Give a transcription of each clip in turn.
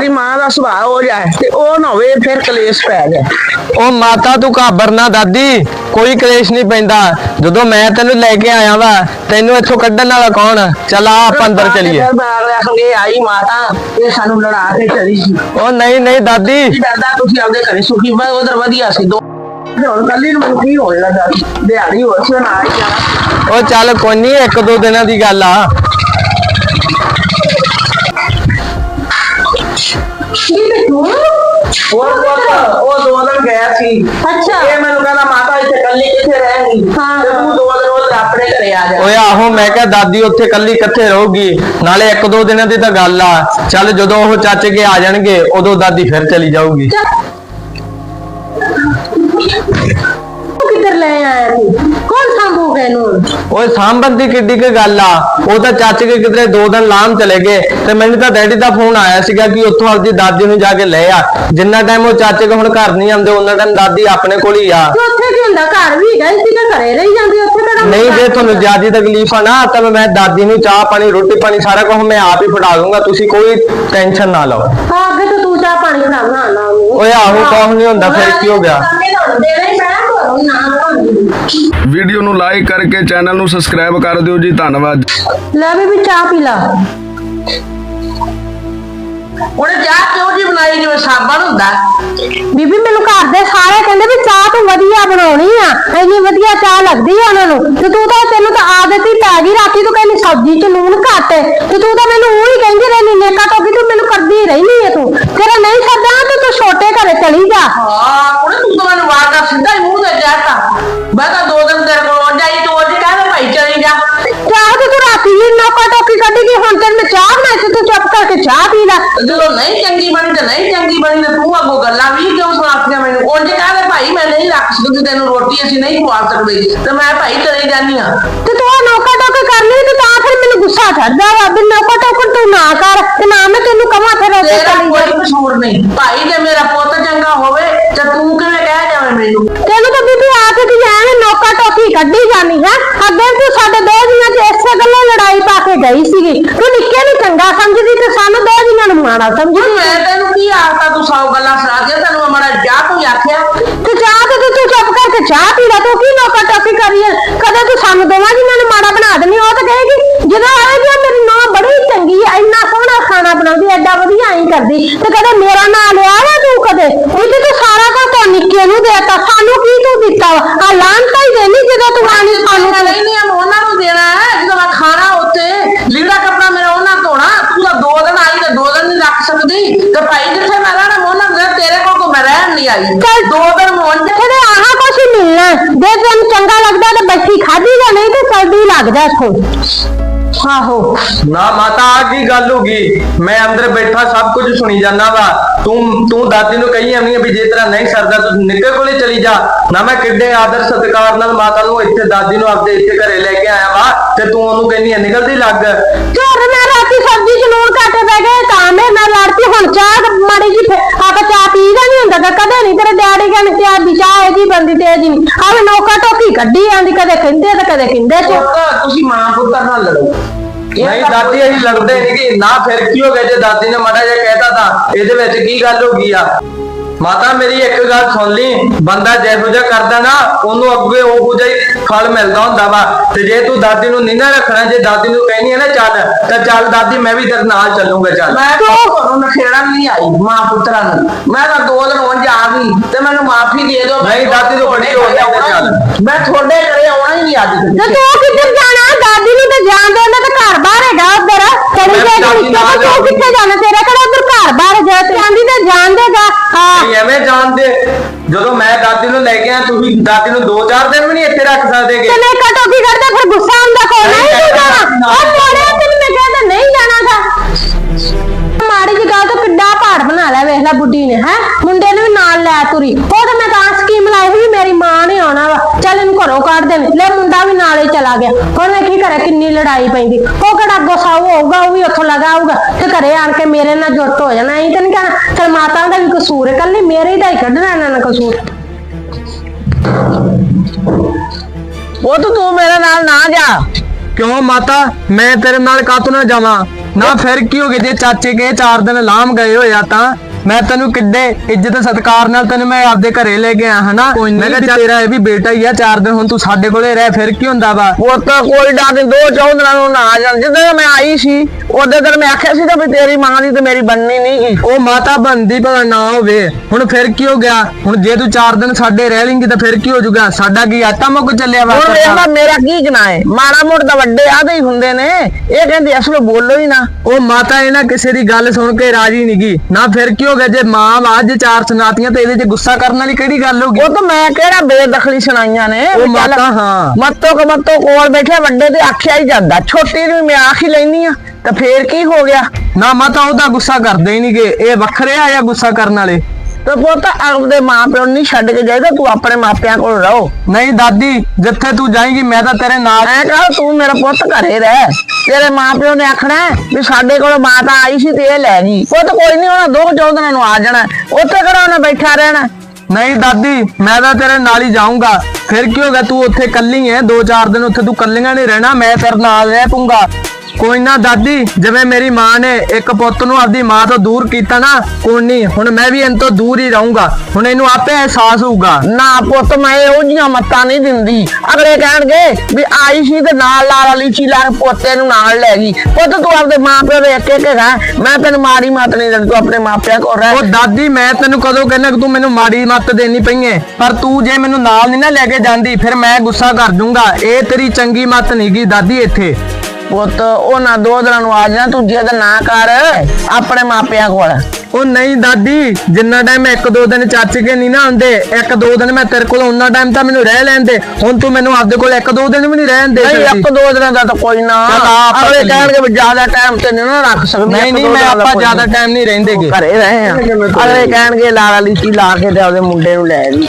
ਤੇਰੀ ਮਾਂ ਦਾ ਸੁਭਾਅ ਹੋ ਜਾਏ ਤੇ ਉਹ ਨਾ ਹੋਵੇ ਫਿਰ ਕਲੇਸ਼ ਪੈ ਜਾਏ। ਉਹ ਮਾਤਾ ਤੂੰ ਘਾਬਰ ਨਾ ਦਾਦੀ ਕੋਈ ਕਲੇਸ਼ ਨਹੀਂ ਪੈਂਦਾ। ਜਦੋਂ ਮੈਂ ਤੈਨੂੰ ਲੈ ਕੇ ਆਇਆ ਵਾ ਤੈਨੂੰ ਇੱਥੋਂ ਕੱਢਣ ਵਾਲਾ ਕੌਣ ਚੱਲ ਆ ਆਪਾਂ ਅੰਦਰ ਚਲੀਏ। ਫਿਰ ਮੈਂ ਆਖਾਂਗੇ ਆਈ ਮਾਤਾ ਇਹ ਸਾਨੂੰ ਲੜਾ ਕੇ ਚਲੀ ਸੀ ਉਹ ਨਹੀਂ ਨਹੀਂ ਦਾਦੀ। ਦਾਦਾ ਤੁਸੀਂ ਆਪਦੇ ਘਰੇ ਸੁਖੀ ਬਾ ਉਧਰ ਵਧੀਆ ਸੀ। ਦੋ ਹੁਣ ਕੱਲੀ ਨੂੰ ਮੈਨੂੰ ਕੀ ਦਿਹਾੜੀ ਹੋਰ ਸੀ ਨਾ ਜਾਣਾ। ਉਹ ਚੱਲ ਕੋਈ ਨਹੀਂ ਇੱਕ ਦੋ ਦਿਨਾਂ ਦੀ ਗੱਲ ਆ। ਉਹ ਪੁੱਤ, ਉਹ ਦੋ ਦਿਨ ਗਿਆ ਸੀ। ਅੱਛਾ। ਇਹ ਮੈਨੂੰ ਕਹਿੰਦਾ ਮਾਤਾ ਇੱਥੇ ਕੱਲੀ ਕਿੱਥੇ ਰਹੇਂਗੀ? ਹਾਂ। ਤੇ ਤੂੰ ਦੋ ਦਿਨ ਉਧਰ ਆਪਣੇ ਘਰੇ ਆ ਜਾ। ਓਏ ਆਹੋ ਮੈਂ ਕਿਹਾ ਦਾਦੀ ਉੱਥੇ ਕੱਲੀ ਕਿੱਥੇ ਰਹੂਗੀ? ਨਾਲੇ ਇੱਕ ਦੋ ਦਿਨਾਂ ਦੀ ਤਾਂ ਗੱਲ ਆ। ਚੱਲ ਜਦੋਂ ਉਹ ਚਾਚੇ ਕੇ ਆ ਜਾਣਗੇ ਉਦੋਂ ਦਾਦੀ ਫਿਰ ਚਲੀ ਜਾਊਗੀ। ਲੈ ਆਇਆ ਤੂੰ ਕੌਣ ਸੰਭੂਗਾ ਇਹਨੂੰ ਓਏ ਸਾਂਭਣ ਦੀ ਕਿੱਡੀ ਕੁ ਗੱਲ ਆ। ਉਹ ਤਾਂ ਚਾਚੇ ਕੇ ਕਿਧਰੇ ਦੋ ਦਿਨ ਲਾਮ ਚਲੇ ਗਏ ਤੇ ਮੈਨੂੰ ਤਾਂ ਡੈਡੀ ਦਾ ਫੋਨ ਆਇਆ ਸੀਗਾ ਕਿ ਉੱਥੋਂ ਆਪਦੀ ਦਾਦੀ ਨੂੰ ਜਾ ਕੇ ਲੈ ਆ। ਜਿੰਨਾ ਟਾਈਮ ਉਹ ਚਾਚੇ ਕੇ ਹੁਣ ਘਰ ਨਹੀਂ ਆਉਂਦੇ ਉਹਨਾਂ ਟਾਈਮ ਦਾਦੀ ਆਪਣੇ ਕੋਲ ਹੀ ਆ। ਤੇ ਉੱਥੇ ਕੀ ਹੁੰਦਾ? ਘਰ ਵੀ ਗਈ ਸੀ ਤੇ ਘਰੇ ਰਹੀ ਜਾਂਦੀ ਉੱਥੇ ਕਿਹੜਾ ਨਹੀਂ ਜੇ ਤੁਹਾਨੂੰ ਜ਼ਿਆਦਾ ਤਕਲੀਫ ਆ ਨਾ ਤਾਂ ਮੈਂ ਦਾਦੀ ਨੂੰ ਚਾਹ ਪਾਣੀ ਰੋਟੀ ਪਾਣੀ ਸਾਰਾ ਕੁਝ ਮੈਂ ਆਪ ਹੀ ਫੜਾ ਦੂੰਗਾ ਤੁਸੀਂ ਕੋਈ ਟੈਨਸ਼ਨ ਨਾ ਲਓ। ਹਾਂ ਅੱਗੇ ਤਾਂ ਤੂੰ ਚਾਹ ਪਾਣੀ ਬਣਾਉਣਾ ਨਾ ਉਹਨੂੰ। ਓਏ ਆਹੋ ਕੁਛ ਨਹੀਂ ਹੁੰਦਾ ਫਿਰ ਕੀ ਹੋ ਗਿਆ? ਦੇਣਾ ਹੀ ਪੈਣਾ ਘਰੋਂ ਨਾ। ਵੀਡੀਓ ਨੂੰ ਲਾਈਕ ਕਰਕੇ ਚੈਨਲ ਨੂੰ ਸਬਸਕ੍ਰਾਈਬ ਕਰ ਦਿਓ ਜੀ ਧੰਨਵਾਦ। ਲੈ ਬੀਬੀ ਚਾਹ ਪੀ ਲਾ। ਉਹਨੇ ਚਾਹ ਕਿਉਂ ਜੀ ਬਣਾਈ ਜਿਵੇਂ ਸਾਬਣ ਹੁੰਦਾ। ਬੀਬੀ ਮੈਨੂੰ ਘਰ ਦੇ ਸਾਰੇ ਕਹਿੰਦੇ ਵੀ ਚਾਹ ਤੂੰ ਵਧੀਆ ਬਣਾਉਣੀ ਆ। ਇੰਨੀ ਵਧੀਆ ਚਾਹ ਲੱਗਦੀ ਆ ਉਹਨਾਂ ਨੂੰ। ਤੇ ਤੂੰ ਤਾਂ ਤੈਨੂੰ ਤਾਂ ਆਦਤ ਹੀ ਪੈ ਗਈ ਰਾਤੀ ਤੂੰ ਕਹਿੰਦੀ ਸਬਜ਼ੀ ਚ ਲੂਣ ਘੱਟ ਹੈ। ਤੇ ਤੂੰ ਤਾਂ ਮੈਨੂੰ ਉਹ ਹੀ ਕਹਿੰਦੀ ਰਹਿਨੀ ਨੇਕਾ ਟੋਕੀ ਤੂੰ ਮੈਨੂੰ ਕਰਦੀ ਰਹਿਨੀ ਹੈ ਤੂੰ। ਤੇਰਾ ਨਹੀਂ ਸਰਦਾ ਤੇ ਤੂੰ ਛੋਟੇ ਘਰੇ ਚਲੀ ਜਾ। ਹਾਂ ਉਹਨੇ ਤੂੰ ਤਾਂ ਮੈਨੂੰ ਵਾਰਦਾ ਸਿੱਧਾ ਹੀ ਚਾਹ ਪੀ ਲੈ। ਤੇ ਜਦੋਂ ਨਹੀਂ ਚੰਗੀ ਬਣੀ ਤੇ ਨਹੀਂ ਚੰਗੀ ਬਣੀ ਤੇ ਤੂੰ ਅੱਗੋਂ ਗੱਲਾਂ ਵੀ ਕਿਉਂ ਸੁਣਾਤੀਆਂ ਮੈਨੂੰ? ਉਂਝ ਕਹਿੰਦੇ ਭਾਈ ਮੈਂ ਨਹੀਂ ਰੱਖ ਸਕਦੀ ਤੈਨੂੰ ਰੋਟੀ ਅਸੀਂ ਨਹੀਂ ਖਵਾ ਸਕਦੇ। ਤੇ ਮੈਂ ਭਾਈ ਚਲੀ ਜਾਨੀ ਆ ਤੇ ਤੂੰ ਉਹ ਨੋਕਾ ਟੋਕੀ ਕਰ ਲਈ ਤੇ ਤਾਂ ਫਿਰ ਮੈਨੂੰ ਗੁੱਸਾ ਚੜਦਾ ਵਾ ਵੀ ਨੋਕਾ ਟੋਕੀ ਤੂੰ ਨਾ ਕਰ ਤੇ ਨਾ ਮੈਂ ਤੈਨੂੰ ਕਹਾਂ ਫਿਰ ਉੱਥੇ ਤੇਰਾ ਚਲੀ ਜਾ ਕੋਈ ਕਸੂਰ ਨਹੀਂ। ਭਾਈ ਜੇ ਮੇਰਾ ਪੁੱਤ ਚੰਗਾ ਹੋਵੇ ਤੇ ਤੂੰ ਕਿਵੇਂ ਕਹਿ ਜਾਵੇਂ ਮੈਨੂੰ? ਤੈਨੂੰ ਤਾਂ ਬੀਬੀ ਆ ਕੇ ਤੂੰ ਐਵੇਂ ਨੋਕਾ ਟੋਕੀ ਕੱਢੀ ਜਾਨੀ ਹੈ। ਅੱਗੇ ਤੂੰ ਸਾਡੇ ਦੋ ਜੀਆਂ 'ਚ ਇਸੇ ਗੱਲੋਂ ਲੜਾਈ ਪਾ ਕੇ ਗਈ ਸੀਗੀ। ਤੂੰ ਨਿੱਕੇ ਨੂੰ ਚੰਗਾ ਸਮਝਦੀ ਤੇ ਸਾਨੂੰ ਦੋ ਜੀਆਂ ਨੂੰ ਮਾੜਾ ਸਮਝਦੀ। ਮੈਂ ਤੈਨੂੰ ਕੀ ਆਖਤਾ ਤੂੰ ਸੌ ਗੱਲਾਂ ਸੁਣਾ ਕੇ ਤੈਨੂੰ ਮੈਂ ਮਾੜਾ ਜਾ ਕੋਈ ਆਖਿਆ। ਤੇ ਚਾਹ ਤੇ ਤੂੰ ਚੁੱਪ ਕਰਕੇ ਚਾਹ ਪੀ ਲੈ ਤੂੰ ਕੀ ਨੋਕਾ ਟੋਕੀ ਕਰੀ ਹੈ ਕਦੇ ਤੂੰ ਸਾਨੂੰ ਦੋਵਾਂ ਜੀਆਂ ਨੂੰ ਮਾੜਾ ਬਣਾ ਦੇਣੀ ਉਹ ਤਾਂ ਕਹੇਗੀ ਜਦੋਂ ਆਏਗੀ ਮੇਰੀ ਮਾਂ ਬੜੀ ਚੰਗੀ ਹੈ ਇੰਨਾ ਸੋਹਣਾ ਖਾਣਾ ਬਣਾਉਂਦੀ ਐਡਾ ਵਧੀਆ ਐਂ ਕਰਦੀ। ਤੇ ਕਦੇ ਮੇਰਾ ਨਾਂ ਲਿਆ ਨਾ ਤੂੰ ਕਦੇ? ਉਹ ਤੂੰ ਸਾਰਾ ਕੁਝ ਤਾਂ ਨਿੱਕੇ ਨੂੰ ਦੇਤਾ ਸਾਨੂੰ ਕੀ ਤੂੰ ਦਿੱਤਾ ਵਾ? ਆ ਲਾਂਤਾ ਹੀ ਦੇਣੀ ਜਦੋਂ ਤੂੰ ਆਣੀ ਸਾਨੂੰ ਚੱਲ ਦੋ ਦਿਨ ਮੋਨ ਤੇ ਆਹ ਕੁਛ ਹੀ ਮਿਲਣਾ ਹੈ। ਜੇ ਤੈਨੂੰ ਚੰਗਾ ਲੱਗਦਾ ਤੇ ਬੱਚੀ ਖਾਦੀ ਜਾਂ ਨਹੀਂ ਤੇ ਚਲਦੀ ਲੱਗ ਜਾ ਇੱਥੋਂ। ਆਹੋ। ਨਾ ਮਾਤਾ ਆ ਕੀ ਗੱਲ ਹੋ ਗਈ? ਮੈਂ ਅੰਦਰ ਬੈਠਾ ਸਭ ਕੁਝ ਸੁਣੀ ਜਾਂਦਾ ਵਾ। ਤੂੰ ਤੂੰ ਦਾਦੀ ਨੂੰ ਕਹੀ ਆਵੀਂ ਵੀ ਜੇ ਤੇਰਾ ਨਹੀਂ ਸਰਦਾ ਤੂੰ ਨਿੱਕੇ ਕੋਲੇ ਚਲੀ ਜਾ। ਨਾ ਮੈਂ ਕਿੱਡੇ ਆਦਰ ਸਤਿਕਾਰ ਨਾਲ ਮਾਤਾ ਨੂੰ ਇੱਥੇ ਦਾਦੀ ਨੂੰ ਆਪਦੇ ਇੱਥੇ ਘਰੇ ਲੈ ਕੇ ਆਇਆ ਵਾ ਤੇ ਤੂੰ ਉਹਨੂੰ ਕਹਿੰਦੀ ਆ ਨਿਕਲਦੀ ਲੱਗ। ਘਰ ਮੈਂ ਰਾਤੀ ਸਬਜ਼ੀ ਚ ਲੂਣ ਘੱਟ ਪੈ ਗਏ ਤਾਂ ਮੈਂ ਮੈਂ ਲੜਤੀ ਹੁਣ ਚਾਹ ਮਾੜੀ ਜੀ ਆਪਾਂ ਚਾਹ ਪੀਦਾ ਨਹੀਂ ਹੁੰਦਾ ਗਾ, ਕਦੇ ਨਹੀਂ ਤੇਰੇ ਡੈਡੀ ਕਹਿੰਦੇ ਚਾਹ ਦੀ ਚਾਹ ਇਹਦੀ ਬੰਦੀ ਤੇ ਜੀ ਆਹ ਨੌਕਾ ਟੋਕੀ ਕੱਢੀ ਆਂਦੀ ਕਦੇ ਕਹਿੰਦੇ ਤੇ ਕਦੇ ਕਹਿੰਦੇ ਚ। ਪੁੱਤ ਤੁਸੀਂ ਮਾਂ ਪੁੱਤਰ ਨਾਲ ਲੜੋ। ਇਹ ਨਹੀਂ ਦਾਦੀ ਅਸੀਂ ਲੜਦੇ ਨਹੀਂ ਕਿ ਨਾ ਫਿਰ ਕੀ ਹੋ ਗਿਆ ਜੇ ਦਾਦੀ ਨੇ ਮਾੜਾ ਜਿਹਾ ਕਹਿਤਾ ਤਾਂ? ਇਹਦੇ ਵਿੱਚ ਕੀ ਗੱਲ ਹੋ ਗਈ ਆ? ਮਾਤਾ ਮੇਰੀ ਇੱਕ ਗੱਲ ਸੁਣ ਲਈ। ਬੰਦਾ ਜਿਹੋ ਜਿਹਾ ਕਰਦਾ ਨਾ ਉਹਨੂੰ ਅੱਗੇ ਉਹੋ ਜਿਹਾ ਹੀ ਫਲ ਮਿਲਦਾ ਹੁੰਦਾ ਵਾ ਤੇ ਜੇ ਤੂੰ ਦਾਦੀ ਨੂੰ ਨਹੀਂ ਨਾ ਰੱਖਣਾ ਜੇ ਦਾਦੀ ਨੂੰ ਕਹਿਨੀ ਹੈ ਨਾ ਚੱਲ ਤਾਂ ਚੱਲ ਦਾਦੀ ਮੈਂ ਵੀ ਤੇਰੇ ਨਾਲ ਚੱਲੂਗਾ ਚੱਲ। ਮੈਂ ਤਾਂ ਤੁਹਾਨੂੰ ਨਖੇੜਨ ਨਹੀਂ ਆਈ ਮਾਂ ਪੁੱਤਰਾਂ ਨੂੰ ਮੈਂ ਤਾਂ ਦੋ ਦਿਨ ਉਂਝ ਆ ਗਈ ਤੇ ਮੈਨੂੰ ਮਾਫੀ ਦੇ ਦਿਓ ਨਹੀਂ, ਦਾਦੀ ਤੋਂ ਵੱਡੀ ਹੋ ਗਿਆ ਚੱਲ। ਮੈਂ ਤੁਹਾਡੇ ਘਰੇ ਆਉਣਾ ਹੀ ਨਹੀਂ ਅੱਜ ਤੇ ਤੂੰ ਕਿੱਧਰ ਜਾਣਾ? ਦਾਦੀ ਨੂੰ ਤਾਂ ਜਾਣ ਦੇ ਉਹਦਾ ਤਾਂ ਘਰ ਬਾਹਰ ਹੈਗਾ ਉਧਰ। ਜਾ ਦਾਦੀ ਨਾਲ ਤੂੰ। ਕਿੱਥੇ ਜਾਣਾ ਤੇਰਾ ਆਂਦੀ ਤਾਂ ਜਾਣ ਦੇਗਾ ਹਾਂ। ਨਹੀਂ ਐਵੇਂ ਜਾਣਦੇ। ਜਦੋਂ ਮੈਂ ਦਾਦੀ ਨੂੰ ਲੈ ਕੇ ਆਇਆ ਤੁਸੀਂ ਦਾਦੀ ਨੂੰ 2-4 ਦਿਨ ਵੀ ਨਹੀਂ ਇੱਥੇ ਰੱਖ ਸਕਦੇਗੇ। ਤੇ ਮੈਂ ਕਟੋ ਕੀ ਕਰਦਾ ਫਿਰ ਗੁੱਸਾ ਆਉਂਦਾ ਕੋ ਨਹੀਂ ਨਹੀਂ ਤੂੰ ਜਾਣਾ ਉਹ ਮੋੜਿਆ ਤੈਨੂੰ ਮੈਂ ਕਹਿੰਦਾ ਨਹੀਂ ਜਾਣਾਗਾ। ਮਾੜੀ ਜੀ ਗੱਲ ਤੋਂ ਕਿੱਡਾ ਪਹਾੜ ਬਣਾ ਲਿਆ ਵੇਖ ਲੈ ਬੁੱਢੀ ਨੇ ਹੈ। ਮੁੰਡੇ ਨੂੰ ਵੀ ਨਾਲ ਲੈ ਤੁਰੀ। ਉਹ ਤਾਂ ਮੈਂ ਤਾਂ ਸਕੀਮ ਲਾਈ ਵੀ ਮੇਰੀ ਮਾਂ ਨੇ ਆਉਣਾ ਵਾ। ਚੱਲ ਇਹਨੂੰ ਘਰੋਂ ਕੱਢ ਦੇ ਲੈ ਨਾਲੇ ਚਲਾ ਗਿਆ। ਹੁਣ ਮੈਂ ਕੀ ਕਰਾਂ? ਕਿੰਨੀ ਲੜਾਈ ਪੈਂਦੀ। ਉਹ ਕਿਹੜਾ ਗੁੱਸਾ ਹੋਊਗਾ ਉਹ ਵੀ ਉੱਥੋਂ ਲਗਾਊਗਾ ਤੇ ਘਰੇ ਆਣ ਕੇ ਮੇਰੇ ਨਾਲ ਜੁੱਟ ਹੋ ਜਾਣਾ। ਇਹ ਤਾਂ ਨਹੀਂ ਕਹਿਣਾ ਚਲ ਮਾਤਾ ਦਾ ਵੀ ਕਸੂਰ ਹੈ ਕੱਲੀ ਮੇਰੇ ਦਾ ਹੀ ਕੱਢਣਾ ਇਹਨਾਂ ਨੇ ਕਸੂਰ। ਉਹ ਤੂੰ ਮੇਰੇ ਨਾਲ ਨਾ ਜਾ। ਕਿਉਂ ਮਾਤਾ? ਮੈਂ ਤੇਰੇ ਨਾਲ ਕਾਤੋਂ ਨਾ ਜਾਵਾਂ? ਨਾ ਫਿਰ ਕੀ ਹੋ ਗਿਆ? ਜੇ ਚਾਚੇ ਕੇ ਚਾਰ ਦਿਨ ਲਾਮ ਗਏ ਹੋਇਆ ਤਾਂ? ਮੈਂ ਤੈਨੂੰ ਕਿੱਡੇ ਇੱਜ਼ਤ ਸਤਿਕਾਰ ਨਾਲ ਤੈਨੂੰ ਮੈਂ ਆਪਦੇ ਘਰੇ ਲੈ ਕੇ ਆਇਆ ਹਨਾ? ਮੈਂ ਕਿਹਾ ਤੇਰਾ ਇਹ ਵੀ ਬੇਟਾ ਹੀ ਆ ਚਾਰ ਦਿਨ ਹੁਣ ਤੂੰ ਸਾਡੇ ਕੋਲੇ ਰਹਿ ਫਿਰ ਕੀ ਹੁੰਦਾ ਵਾ? ਉਹ ਤਾਂ ਕੋਈ ਡਰ ਨਹੀਂ ਦੋ ਚੌਧਰਾਂ ਨੂੰ ਨਾ ਆ ਜਾਣ ਜਦੋਂ ਮੈਂ ਆਈ ਸੀ। ਉਹਦੇ ਦਿਨ ਮੈਂ ਆਖਿਆ ਸੀ ਤਾਂ ਵੀ ਤੇਰੀ ਮਾਂ ਦੀ ਤੇ ਮੇਰੀ ਬੰਨੀ ਨਹੀਂ ਗਈ ਉਹ ਮਾਤਾ ਬੰਦੀ ਭਲਾ ਨਾ ਹੋਵੇ। ਹੁਣ ਫਿਰ ਕੀ ਹੋ ਗਿਆ? ਹੁਣ ਜੇ ਤੂੰ ਚਾਰ ਦਿਨ ਸਾਡੇ ਰਹਿ ਲੇਂਗੀ ਤਾਂ ਫਿਰ ਕੀ ਹੋ ਜਾਊਗਾ? ਸਾਡਾ ਕੀ ਆਟਾ ਮੁੱਕ ਚੱਲਿਆ ਵਾ? ਹੁਣ ਵੇਖ ਲੈ ਮੇਰਾ ਕੀ ਗਨਾ ਹੈ? ਮਾੜਾ ਮੋੜ ਤਾਂ ਵੱਡੇ ਆਦੇ ਹੀ ਹੁੰਦੇ ਨੇ। ਇਹ ਕਹਿੰਦੀ ਅਸਲ ਬੋਲੋ ਹੀ ਨਾ। ਉਹ ਮਾਤਾ ਇਹ ਨਾ ਕਿਸੇ ਦੀ ਗੱਲ ਸੁਣ ਕੇ ਰਾਜੀ ਨਹੀਂਗੀ ਨਾ ਫਿਰ ਕੀ ਹੋ ਗਿਆ? ਜੇ ਮਾਂ ਵਾ ਜੇ ਚਾਰ ਸੁਣਾਤੀਆਂ ਤੇ ਇਹਦੇ 'ਚ ਗੁੱਸਾ ਕਰਨ ਵਾਲੀ ਕਿਹੜੀ ਗੱਲ ਹੋਗੀ ਉਹ ਤਾਂ ਮੈਂ ਕਿਹੜਾ ਬੇਦਖਲੀ ਸੁਣਾਈਆਂ ਨੇ? ਉਹ ਮਾਤਾ ਹਾਂ। ਮੱਤੋ ਕ ਮੱਤੋ ਕੋਲ ਬੈਠੇ ਵੱਡੇ ਤੇ ਆਖਿਆ ਹੀ ਜਾਂਦਾ। ਛੋਟੀ ਨੂੰ ਮੈਂ ਆਖ ਹੀ ਲੈਣੀ ਆ ਤਾਂ ਫੇਰ ਕੀ ਹੋ ਗਿਆ? ਨਾ ਮਾਤਾ ਉਹਦਾ ਗੁੱਸਾ ਕਰਦੇ ਹੀ ਨਹੀਂਗੇ ਇਹ ਵੱਖਰੇ ਆ ਜਾਂ ਗੁੱਸਾ ਕਰਨ ਵਾਲੇ? ਤੇ ਪੁੱਤ ਆਪਦੇ ਮਾਪਿਆਂ ਨੂੰ ਨਹੀਂ ਛੱਡ ਕੇ ਜਾਈਦਾ ਤੂੰ ਆਪਣੇ ਮਾਪਿਆਂ ਕੋਲ ਰਹੋ। ਨਹੀਂ ਦਾਦੀ ਜਿੱਥੇ ਤੂੰ ਜਾਏਂਗੀ ਮੈਂ ਤਾਂ ਤੇਰੇ ਨਾਲ ਮੈਂ ਕਹਾਂ ਤੂੰ ਮੇਰਾ ਪੁੱਤ ਘਰੇ ਰਹਿ। ਤੇਰੇ ਮਾਪਿਓ ਨੇ ਆਖਣਾ ਹੈ ਵੀ ਸਾਡੇ ਕੋਲ ਮਾਤਾ ਆਈ ਸੀ ਤੇ ਇਹ ਲੈ ਗਈ। ਪੁੱਤ ਕੋਈ ਨਹੀਂ ਉਹਨਾਂ ਦੋ ਚੌਧਰਾਂ ਨੂੰ ਆ ਜਾਣਾ ਉੱਥੇ ਕਿਹੜਾ ਉਹਨੇ ਬੈਠਾ ਰਹਿਣਾ? ਨਹੀਂ ਦਾਦੀ ਮੈਂ ਤਾਂ ਤੇਰੇ ਨਾਲ ਹੀ ਜਾਊਂਗਾ। ਫਿਰ ਕੀ ਹੋ ਗਿਆ? ਤੂੰ ਉੱਥੇ ਕੱਲੀ ਐ ਦੋ ਚਾਰ ਦਿਨ ਉੱਥੇ ਤੂੰ ਕੱਲੀਆਂ ਨਹੀਂ ਰਹਿਣਾ ਮੈਂ ਤੇਰੇ ਨਾਲ ਰਹਿ ਪੂੰਗਾ ਕੋਈ ਨਾ ਦਾਦੀ ਜਿਵੇਂ ਮੇਰੀ ਮਾਂ ਨੇ ਇੱਕ ਪੁੱਤ ਨੂੰ ਆਪਦੀ ਮਾਂ ਤੋਂ ਦੂਰ ਕੀਤਾ ਨਾ ਕੋਈ ਨਹੀਂ ਹੁਣ ਮੈਂ ਵੀ ਇਹਨਾਂ ਤੋਂ ਦੂਰ ਹੀ ਰਹੂੰਗਾ। ਹੁਣ ਇਹਨੂੰ ਆਪੇ ਅਹਿਸਾਸ ਹੋਊਗਾ। ਨਾ ਪੁੱਤ ਮੈਂ ਇਹੋ ਜੀਆਂ ਮੱਤਾਂ ਨਹੀਂ ਦਿੰਦੀ। ਅਗਲੇ ਕਹਿਣਗੇ ਵੀ ਆਈ ਸੀ ਤੇ ਨਾਲ ਲਾਲ ਲੀਚੀ ਲਾ ਕੇ ਪੋਤੇ ਨੂੰ ਨਾਲ ਲੈ ਗਈ। ਪੁੱਤ ਤੂੰ ਆਪਦੇ ਮਾਪਿਓ ਦੇ ਇੱਕ ਇੱਕ ਹੈਗਾ ਮੈਂ ਤੈਨੂੰ ਮਾਰੀ ਮੱਤ ਨਹੀਂ ਦਿੰਦੀ ਤੂੰ ਆਪਣੇ ਮਾਪਿਆਂ ਕੋਲ ਰਹਿ। ਉਹ ਦਾਦੀ ਮੈਂ ਤੈਨੂੰ ਕਦੋਂ ਕਹਿੰਦਾ ਕਿ ਤੂੰ ਮੈਨੂੰ ਮਾੜੀ ਮੱਤ ਦੇਣੀ ਪਈ ਏ? ਪਰ ਤੂੰ ਜੇ ਮੈਨੂੰ ਨਾਲ ਨਹੀਂ ਨਾ ਲੈ ਕੇ ਜਾਂਦੀ ਫਿਰ ਮੈਂ ਗੁੱਸਾ ਕਰ ਦੂੰਗਾ ਇਹ ਤੇਰੀ ਚੰਗੀ ਮੱਤ ਨਹੀਂਗੀ ਦਾਦੀ ਇੱਥੇ। ਪੁੱਤ ਉਹਨਾਂ ਦੋ ਦਿਨਾਂ ਨੂੰ ਆ ਜਾਣਾ ਤੂੰ ਜਿੱਦ ਨਾ ਕਰ ਆਪਣੇ ਮਾਪਿਆਂ ਕੋਲ। ਉਹ ਨਹੀਂ ਦਾਦੀ ਜਿੰਨਾ ਟਾਈਮ ਇੱਕ ਦੋ ਦਿਨ ਚੱਚ ਕੇ ਨਹੀਂ ਨਾ ਆਉਂਦੇ ਇੱਕ ਦੋ ਦਿਨ ਮੈਂ ਤੇਰੇ ਕੋਲ ਉਹਨਾਂ ਟਾਈਮ ਤਾਂ ਮੈਨੂੰ ਰਹਿ ਲੈਂਦੇ ਹੁਣ ਤੂੰ ਮੈਨੂੰ ਆਪਦੇ ਕੋਲ ਇੱਕ ਦੋ ਦਿਨ ਵੀ ਨਹੀਂ ਰਹਿਣ ਦੇ ਨਹੀਂ। ਇੱਕ ਦੋ ਦਿਨਾਂ ਦਾ ਤਾਂ ਕੋਈ ਨਾ। ਅਗਲੇ। ਕਹਿਣਗੇ ਵੀ ਜ਼ਿਆਦਾ ਟਾਈਮ ਤੇ ਨਹੀਂ ਨਾ ਰੱਖ ਸਕਦੇ ਨਹੀਂ ਨਹੀਂ ਦੋ ਮੈਂ ਦਾ ਆਪਾਂ ਜ਼ਿਆਦਾ। ਟਾਈਮ ਨਹੀਂ ਰਹਿੰਦੇਗੇ। ਘਰੇ ਰਹੇ ਆ। ਅਗਲੇ ਕਹਿਣਗੇ ਲਾਲਾ ਲੀਚੀ ਲਾ ਕੇ ਤੇ ਉਹਦੇ ਮੁੰਡੇ ਨੂੰ ਲੈ ਗਈ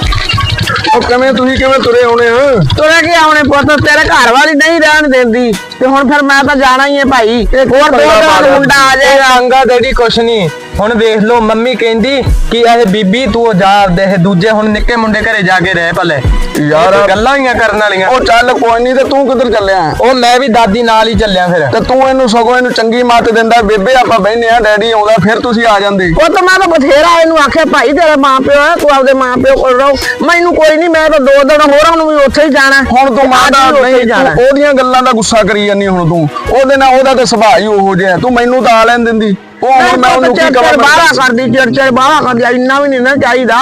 ਉਹ ਕਿਵੇਂ ਤੁਸੀਂ ਕਿਵੇਂ ਤੁਰੇ ਆਉਣੇ ਆ? ਤੁਰੇ ਕੀ ਆਉਣੇ ਪੁੱਤ? ਤੇਰੇ ਘਰ ਵਾਲੀ ਨਹੀਂ ਰਹਿਣ ਦਿੰਦੀ। ਤੇ ਹੁਣ ਫਿਰ ਮੈਂ ਤਾਂ ਜਾਣਾ ਹੀ ਹੈ ਭਾਈ। ਤੇ ਹੋਰ ਦੋ ਦਿਨਾਂ ਮੁੰਡਾ ਆ ਜਾਏਗਾ। ਅੰਗਾ ਡੈਡੀ ਕੁਛ ਨਹੀਂ ਹੁਣ ਵੇਖ ਲਓ ਮੰਮੀ ਕਹਿੰਦੀ ਕਿ ਇਹ ਬੀਬੀ ਤੂੰ ਜਾ ਆਪਦੇ ਇਹ ਦੂਜੇ ਹੁਣ ਨਿੱਕੇ ਮੁੰਡੇ ਘਰੇ ਜਾ ਕੇ ਰਹਿ ਭਲੇ। ਯਾਰ ਗੱਲਾਂ ਹੀ ਆ ਕਰਨ ਵਾਲੀਆਂ। ਉਹ ਚੱਲ ਕੋਈ ਨਹੀਂ ਤੇ ਤੂੰ ਕਿੱਧਰ ਚੱਲਿਆ? ਉਹ ਮੈਂ ਵੀ ਦਾਦੀ ਨਾਲ ਹੀ ਚੱਲਿਆ ਫਿਰ। ਤੇ ਤੂੰ ਇਹਨੂੰ ਸਗੋਂ ਇਹਨੂੰ ਚੰਗੀ ਮੱਤ ਦਿੰਦਾ ਬੇਬੇ ਆਪਾਂ ਬਹਿਨੇ ਆ ਡੈਡੀ ਆਉਂਦਾ ਫਿਰ ਤੁਸੀਂ ਆ ਜਾਂਦੇ। ਪੁੱਤ ਮੈਂ ਤਾਂ ਬਥੇਰਾ ਇਹਨੂੰ ਆਖਿਆ ਭਾਈ ਤੇਰੇ ਮਾਪਿਓ ਹੈ ਤੂੰ ਆਪਦੇ ਮਾਪਿਓ ਕੋਲ ਰਹੋ। ਮੈਨੂੰ ਕੋਈ ਨਹੀਂ ਮੈਂ ਤਾਂ ਦੋ ਦਿਨ ਹੋਰਾਂ ਨੂੰ ਵੀ ਉੱਥੇ ਹੀ ਜਾਣਾ। ਹੁਣ ਤੂੰ ਮਾਂ ਦਾ ਨਹੀਂ ਜਾਣਾ। ਤੂੰ ਉਹਦੀਆਂ ਗੱਲਾਂ ਦਾ ਗੁੱਸਾ ਕਰੀ ਜਾਂਦੀ ਹੁਣ ਤੂੰ। ਉਹਦੇ ਨਾਲ ਉਹਦਾ ਤੇ ਸੁਭਾਅ ਹੀ ਉਹੋ ਜਿਹਾ ਤੂੰ ਮੈਨੂੰ ਤਾਂ ਆ ਲੈਣ ਦਿੰਦੀ। ਉਹ ਹੁਣ ਮੈਂ ਉਹਨੂੰ ਕੀ ਬਾਹਲਾ ਕਰਦੀ ਚਿੜਚਿੜ ਬਾਹਲਾ ਕਰਦੀ ਇੰਨਾ ਵੀ ਨਹੀਂ ਨਾ ਚਾਹੀਦਾ।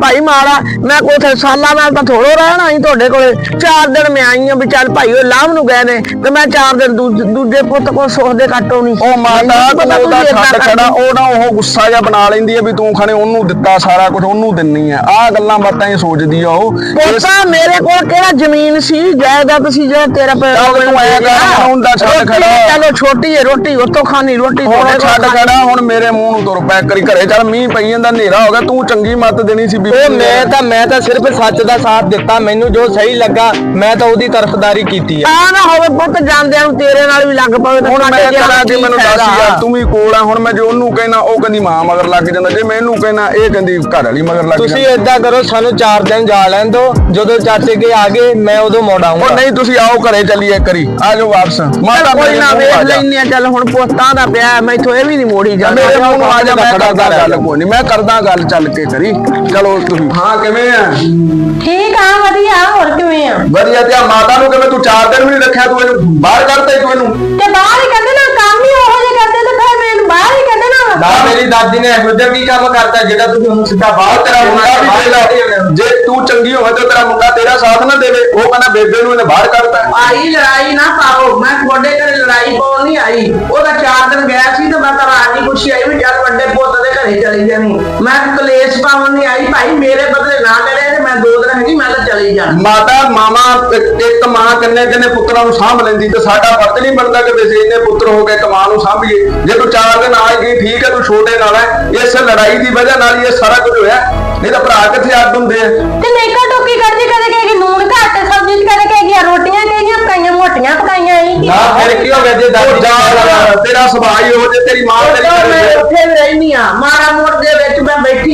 ਭਾਈ ਮਾੜਾ ਮੈਂ ਕੋਈ ਉੱਥੇ ਸਾਲਾਂ ਨਾਲ ਤਾਂ ਥੋੜੋ ਰਹਿਣਾ ਹੀ ਤੁਹਾਡੇ ਕੋਲੇ। ਚਾਰ ਦਿਨ ਮੈਂ ਆਈ ਆ ਵੀ ਚੱਲ ਭਾਈ ਉਹ ਲਾਭ ਨੂੰ ਗਏ ਨੇ ਤੇ ਮੈਂ ਚਾਰ ਦਿਨ ਦੂਜ- ਦੂਜੇ ਪੁੱਤ ਕੋਲ ਸੋਚਦੇ ਕੱਟੋ ਨਹੀਂ ਉਹ ਮਾਤਾ ਮੈਨੂੰ ਤੂੰ ਪਤਾ ਉਹਦਾ ਤੁਸੀਂ ਏਦਾਂ ਛੱਡ ਕਰਦੀ। ਖੜਾ ਉਹ ਨਾ ਉਹ ਗੁੱਸਾ ਜਿਹਾ ਬਣਾ ਲੈਂਦੀ ਹੈ ਵੀ ਤੂੰ ਖਾਣੇ ਉਹਨੂੰ ਦਿੱਤਾ ਸਾਰਾ ਕੁਝ ਉਹਨੂੰ ਦਿੰਨੀ ਆ। ਆਹ ਗੱਲਾਂ ਬਾਤਾਂ ਹੀ ਸੋਚਦੀ ਆ ਉਹ। ਪੁੱਤਾ ਮੇਰੇ ਕੋਲ ਕਿਹੜਾ ਜ਼ਮੀਨ ਸੀ? ਜਾਇਦਾਦ ਸੀ ਜਿਹੜਾ ਤੇਰਾ ਪਿਓ ਚੱਲ ਛੱਡ ਖੜਾ। ਛੋਟੀ ਹੈ ਰੋਟੀ ਉੱਥੋਂ ਖਾਣੀ ਰੋਟੀ ਛੱਡ ਖੜਾ ਹੁਣ ਮੇਰੇ ਮੂੰਹ ਨੂੰ ਤੁਰ ਪੈ ਕਰੀ ਘਰੇ ਚੱਲ ਮੀਂਹ ਪਈ ਜਾਂਦਾ ਹਨੇਰਾ ਹੋ ਗਿਆ ਤੂੰ ਚੰਗੀ ਮੱਤ ਦੇਣੀ ਸੀ ਬੀਬੀ ਉਹ। ਮੈਂ ਤਾਂ ਮੈਂ ਤਾਂ ਸਿਰਫ ਸੱਚ ਦਾ ਸਾਥ ਦਿੱਤਾ ਮੈਨੂੰ ਜੋ ਸਹੀ ਲੱਗਾ ਮੈਂ ਤਾਂ ਉਹਦੀ ਤਰਫਦਾਰੀ ਕੀਤੀ ਆ। ਆ ਨਾ ਹੋਵੇ ਪੁੱਤ ਜਾਂਦਿਆਂ ਨੂੰ ਤੇਰੇ ਨਾਲ ਵੀ ਲੱਗ ਪਵੇ ਤਾਂ ਹੁਣ ਮੈਂ ਕਰਾਂ ਕਿ ਮੈਨੂੰ ਦੱਸ? ਯਾਰ ਤੂੰ ਵੀ ਕੋਲ ਆ ਹੁਣ ਮੈਂ ਜੇ ਉਹਨੂੰ ਕਹਿਣਾ ਉਹ ਕਹਿੰਦੀ ਮਾਂ ਮਗਰ ਲੱਗ ਜਾਂਦਾ ਜੇ ਮੈਨੂੰ ਕਹਿਣਾ ਇਹ ਕਹਿੰਦੀ ਘਰ ਵਾਲੀ ਮਗਰ ਲੱਗ ਤੁਸੀਂ ਏਦਾਂ ਕਰੋ ਸਾਨੂੰ 4 ਦਿਨ ਜਾ ਲੈਣ ਦਿਓ ਜਦੋਂ ਚਾਚੇ ਕੇ ਆ ਗਏ ਮੈਂ ਉਦੋਂ ਮੋੜ ਉਹ ਆਉਂਗਾ ਨਹੀਂ ਤੁਸੀਂ ਆਓ ਘਰੇ ਚੱਲੀਏ ਕਰੀ ਆ ਜਾਓ ਵਾਪਸ। ਮਾਤਾ ਕੋਈ ਨਾ ਵੇਖ ਆ ਚੱਲ ਹੁਣ ਪੁੱਤਾਂ ਦਾ ਪਿਆ ਮੈਥੋਂ ਇਹ ਵੀ ਨਹੀਂ ਮੋੜੀ ਜਾਂਦਾ ਮੇਰੇ ਮੂੰਹ ਨੂੰ ਆ ਜਾ ਮੈਂ ਕਰਦਾ ਕਰ ਗੱਲ ਕੋਈ ਨਹੀਂ ਮੈਂ ਕਰਦਾ ਗੱਲ ਚੱਲ ਕੇ ਕਰੀ। ਚਲੋ ਤੁਸੀਂ। ਹਾਂ ਕਿਵੇਂ ਆ? ਠੀਕ ਆ ਵਧੀਆ ਹੋਰ ਕਿਵੇਂ ਆ? ਵਧੀਆ ਤੇ ਆ ਮਾਤਾ ਨੂੰ ਕਿਵੇਂ ਤੂੰ 4 ਦਿਨ ਵੀ ਨਹੀਂ ਰੱਖਿਆ ਤੂੰ ਇਹਨੂੰ? ਬਾਹਰ ਕੱਢਤਾ ਤੂੰ ਇਹਨੂੰ? ਤੇ ਬਾਹਰ ਹੀ ਕੱਢਣਾ ਕੰਮ ਹੀ ਉਹੋ ਜਿਹੇ ਕਰਦੇ ਤੇ ਫਿਰ ਮੈਨੂੰ ਬਾਹਰ ਹੀ। ਨਾ ਮੇਰੀ ਦਾਦੀ ਨੇ ਇਹੋ ਜਿਹਾ ਕੀ ਕੰਮ ਕਰਤਾ ਜਿਹੜਾ ਤੁਸੀਂ ਉਹਨੂੰ ਸਿੱਧਾ ਬਾਹਰ ਤੇਰਾ ਮੁੰਡਾ ਵੀ ਤੇਰਾ ਜੇ ਤੂੰ ਚੰਗੀ ਹੋਵੇ ਤਾਂ ਤੇਰਾ ਮੁੰਡਾ ਤੇਰਾ ਸਾਥ ਨਾ ਦੇਵੇ। ਉਹ ਕਹਿੰਦਾ ਬੇਬੇ ਨੂੰ ਇਹਨੇ ਬਾਹਰ ਕੱਢਤਾ। ਆਈ ਲੜਾਈ ਨਾ ਪਾਓ ਮੈਂ ਤੁਹਾਡੇ ਘਰੇ ਲੜਾਈ ਪਾਉਣ ਨਹੀਂ ਆਈ। ਉਹਦਾ ਚਾਰ ਦਿਨ ਗਿਆ ਸੀ ਤੇ ਮੈਂ ਤਾਂ ਰਾਜੀ ਖੁਸ਼ੀ ਆਈ ਵੀ ਚੱਲ ਵੱਡੇ ਪੁੱਤ ਦੇ ਘਰੇ ਚਲੀ ਜਾਣੀ ਮੈਂ ਕਲੇਸ਼ ਪਾਉਣ ਨਹੀਂ ਆਈ ਭਾਈ ਮੇਰੇ ਬਦਲੇ ਨਾ ਕਰੇ ਤੇ ਮੈਂ ਦੋ ਦਿਨ ਹੈਗੀ ਮੈਂ ਤਾਂ ਚਲੀ ਜਾਣਾ। ਮਾਤਾ ਮਾਮਾ ਇੱਕ ਮਾਂ ਕੰਨੇ ਕੰਨੇ ਪੁੱਤਰਾਂ ਨੂੰ ਸਾਂਭ ਲੈਂਦੀ ਤੇ ਸਾਡਾ ਫਰਜ਼ ਨਹੀਂ ਬਣਦਾ ਕਿ ਅਸੀਂ ਇੰਨੇ ਪੁੱਤਰ ਹੋ ਕੇ ਇੱਕ ਮਾਂ ਨੂੰ ਸਾਂਭੀਏ। ਜੇ ਤੂੰ ਚਾਰ ਦਿਨ ਆ ਗਈ ਠੀਕ ਹੈ ਤੂੰ ਛੋਟੇ ਨਾਲ ਹੈ ਇਸ ਲੜਾਈ ਦੀ ਵਜ੍ਹਾ ਨਾਲ ਹੀ ਇਹ ਸਾਰਾ ਕੁਝ ਹੋਇਆ। ਨਹੀਂ ਤਾਂ ਭਰਾ ਕਿੱਥੇ ਅੱਡ ਹੁੰਦੇ ਆ? ਤੇ ਨੇਕਾ ਟੋਕੀ ਕਰਦੀ ਕਦੇ ਕਹੇਗੀ ਨੂਨ ਘੱਟ ਸਬਜ਼ੀ ਚ ਕਦੇ ਕਹੇਗੀ ਰੋਟੀਆਂ ਕਹੇਗੀਆਂ ਪਕਾਈਆਂ ਮੋਟੀਆਂ ਪਕਾਈਆਂ ਕੀ ਨਾ ਫਿਰ ਕੀ ਹੋ ਗਿਆ ਜੇ ਤੇਰਾ ਸੁਭਾਅ ਹੀ ਹੋ ਜੇ ਤੇਰੀ ਮਾਂ ਤੇਰੀ ਮੈਂ ਉੱਥੇ ਵੀ ਰਹਿਨੀ ਆ। ਵਿੱਚ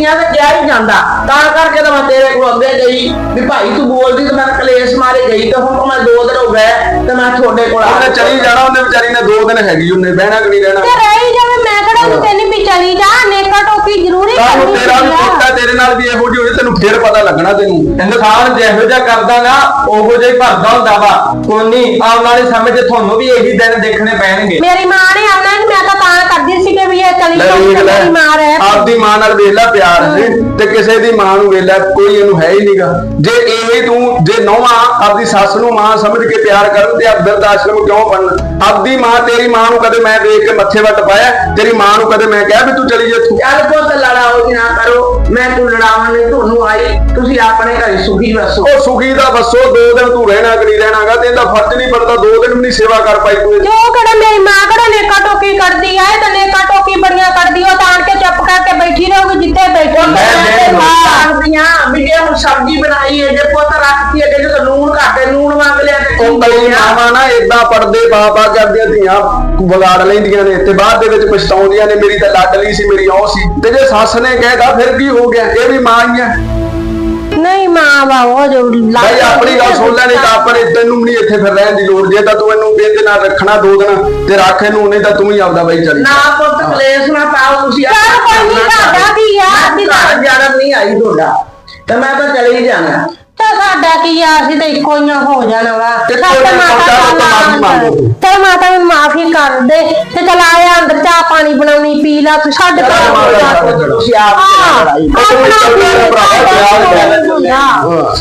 ਮੈਂ ਬੈਠੀ ਆ ਤੇ ਕਿਹਾ ਹੀ ਜਾਂਦਾ। ਤਾਂ ਕਰਕੇ ਤਾਂ ਮੈਂ ਤੇਰੇ ਕੋਲ ਅੱਗੇ ਗਈ ਵੀ ਭਾਈ ਤੂੰ ਬੋਲਦੀ ਤੇ ਮੈਂ ਕਲੇਸ਼ ਮਾਰੇ ਗਈ ਤੇ ਹੁਣ ਤਾਂ ਮੈਂ ਦੋ ਦਿਨ ਹੋ ਗਏ ਤੇ ਮੈਂ ਤੁਹਾਡੇ ਕੋਲ ਆ ਉਹਨੇ ਚਲੀ ਜਾਣਾ ਉਹਨੇ ਵਿਚਾਰੀ ਨੇ ਦੋ ਦਿਨ ਹੈਗੀ ਉਹਨੇ ਬਹਿਣਾ ਕਿ ਨਹੀਂ ਰਹਿਣਾ ਤੇ ਰਹੀ ਜਾਵੇ ਮੈਂ ਕਿਹੜਾ ਉਹਨੂੰ ਕਹਿੰਦੀ ਵੀ ਚਲੀ ਜਾ ਨੇਕਾ ਟੋਪੀ ਜ਼ਰੂਰੀ ਤੁਹਾਨੂੰ ਕਰਨੀ ਤੇਰਾ ਵੀ। ਪੁੱਤਾ ਤੇਰੇ ਨਾਲ ਵੀ ਇਹੋ ਜਿਹੀ ਹੋਈ ਤੈਨੂੰ ਫੇਰ ਪਤਾ ਲੱਗਣਾ ਤੈਨੂੰ। ਇਨਸਾਨ ਜਿਹੋ ਜਿਹਾ ਕਰਦਾ ਨਾ ਉਹੋ ਜਿਹਾ ਹੀ ਭਰਦਾ ਹੁੰਦਾ ਵਾ। ਕੋਈ ਨਹੀਂ ਆਉਣ ਵਾਲੇ ਸਮੇਂ 'ਚ ਤੁਹਾਨੂੰ ਵੀ ਇਹੀ ਦਿਨ ਦੇਖਣੇ ਪੈਣਗੇ। ਮੇਰੀ ਮਾਂ ਨੇ ਆਉਣਾ ਮੈਂ ਤਾਂ ਤਾਂ ਕਰਦੀ ਸੀ ਕਿ ਵੀ ਇਹ ਚਲੀ ਤੇ ਲੈ ਮੇਰੀ ਮਾਂ ਰਹਿ। ਆਪਦੀ ਮਾਂ ਨਾਲ ਵੇਖ ਲੈ ਪਿਆਰ ਹੈ। ਤੇ ਕਿਸੇ ਦੀ ਮਾਂ ਨੂੰ ਵੇਖ ਲੈ ਕੋਈ ਇਹਨੂੰ ਹੈ ਹੀ ਨਹੀਂਗਾ ਜੇ ਇਹ ਤੂੰ ਜੇ ਨੌਵਾਂ ਆਪਦੀ ਸੱਸ ਨੂੰ ਮਾਂ ਸਮਝ ਕੇ ਪਿਆਰ ਕਰਨ ਤੇ ਅਬਦਰਦ ਆਸ਼ਰਮ ਕਿਉਂ ਬਣਨ? ਆਪਦੀ ਮਾਂ ਤੇਰੀ ਮਾਂ ਨੂੰ ਕਦੇ ਮੈਂ ਦੇਖ ਕੇ ਮੱਥੇ ਵੱਟ ਪਾਇਆ ਤੇਰੀ ਮਾਂ ਨੂੰ ਕਦੇ ਮੈਂ ਕਿਹਾ ਵੀ ਤੂੰ ਚਲੀ ਜਾ ਇੱਥੋਂ? ਚੱਲ ਪੁੱਤ ਲੜਾਓ ਜੀ ਨਾ ਕਰੋ। ਮੈਂ ਕੋਈ ਲੜਾਵਾਂ ਨਹੀਂ ਤੁਹਾਨੂੰ ਆਈ। ਤੁਸੀਂ ਆਪਣੇ ਘਰੇ ਸੁਖੀ ਵਸੋ। ਉਹ ਸੁਖੀ ਦਾ ਬੱਸੋ ਦੋ ਦਿਨ ਤੂੰ ਰਹਿਣਾ ਕਿ ਨਹੀਂ ਰਹਿਣਾਗਾ ਤੇ ਇਹਦਾ ਫਰਜ਼ ਨਹੀਂ ਬਣਦਾ ਦੋ ਦਿਨ ਵੀ ਨਹੀਂ ਸੇਵਾ ਕਰ ਪਾਈ ਤੂੰ। ਜੋ ਕਿਹੜਾ ਮੇਰੀ ਮਾਂ ਕਿਹੜਾ ਨੇਕਾ ਟੋਕੀ ਕਰਦੀ ਆ ਇਹ ਤਾਂ ਨੇਕਾ ਟੋਕੀ ਬੜੀਆਂ ਕਰਦੀ ਉਹ ਤਾਂ ਆਣ ਕੇ ਚੁੱਪ ਕਰਕੇ ਬੈਠੀ ਰਹੂਗੀ ਜਿੱਥੇ ਬੈਠੀ ਮੈਂ ਹੈ। ਤੇ ਜਾਣਦੀਆਂ ਵੀ ਜੇ ਹੁਣ ਸਬਜ਼ੀ ਬਣਾਈ ਹੈ ਜੇ ਪੁੱਤ ਰੱਖਤੀ ਹੈ ਜੇ ਤਾਂ ਲੂਣ ਘਾਟੇ ਲੂਣ ਮੰਗ ਲਿਆ ਤੇ? ਮਾਵਾਂ ਨਾ ਏਦਾਂ ਪੜਦੇ ਬਾਬਾ ਕਰਦੀਆਂ ਧੀਆਂ ਵਿਗਾੜ ਲੈਂਦੀਆਂ ਨੇ ਤੇ ਬਾਅਦ ਦੇ ਵਿੱਚ ਪਛਤਾਉਂਦੀਆਂ ਨੇ ਮੇਰੀ ਤਾਂ ਲਾਡਲੀ ਸੀ ਮੇਰੀ ਉਹ ਸੀ ਤੇ ਜੇ ਸੱਸ ਨੇ ਕਹਿਦਾ ਫਿਰ ਕੀ ਹੋ ਗਿਆ ਇਹ ਵੀ ਮਾਂ ਹੀ ਆ ਨਹੀਂ ਮਾਂ ਉਹ ਜੋ ਭਾਈ ਆਪਣੀ ਗੱਲ ਸੁਣ ਲੈਣੀ ਤਾਂ ਆਪਣੇ ਤੈਨੂੰ ਵੀ ਨਹੀਂ ਇੱਥੇ ਫਿਰ ਰਹਿਣ ਦੀ ਲੋੜ। ਜੇ ਤਾਂ ਤੂੰ ਇਹਨੂੰ ਦਿਨ ਦੇ ਨਾਲ ਰੱਖਣਾ ਦੋ ਦਿਨ ਤੇ ਰੱਖ ਇਹਨੂੰ ਨਹੀਂ ਤਾਂ ਤੂੰ ਹੀ ਆਪਦਾ ਬਾਈ ਚੱਲ। ਨਾ ਪੁੱਤ ਕਲੇਸ਼ ਨਾ ਪਾਓ ਤੁਸੀਂ ਚੱਲ ਕੋਈ ਨੀ, ਤੁਹਾਡਾ ਕੀ ਆ? ਮੈਂ ਘਰ ਜਾਣਾ ਨਹੀਂ ਆਈ ਤੁਹਾਡਾ ਤੇ ਮੈਂ ਤਾਂ ਚਲੇ ਹੀ ਜਾਣਾ। ਸਾਡਾ ਕੀ ਆ ਅਸੀਂ ਤਾਂ ਇੱਕੋ ਹੀ ਹੋ ਜਾਣਾ ਵਾ। ਤੇ ਕੋਈ ਨੀ, ਮਾਤਾ ਚੱਲ ਮਾਫ਼ੀ ਮੰਗੋ। ਤੇ ਮਾਤਾ ਨੂੰ ਮਾਫੀ ਕਰ ਦੇ। ਤੇ ਚਲ ਆਇਆ ਅੰਦਰ ਚਾਹ ਪਾਣੀ ਬਣਾਉਣੀ ਪੀ ਲਾ ਤੂੰ ਛੱਡ ਚੱਲ ਮਾਤਾ ਗੱਲ ਚੱਲ। ਤੁਸੀਂ ਆਪ ਹਾਂ ਲੜਾਈ। ਤੂੰ ਚੱਲ ਮੇਰਾ ਭਰਾ ਕਰ ਹੁੰਦਾ। ਹਾਂ।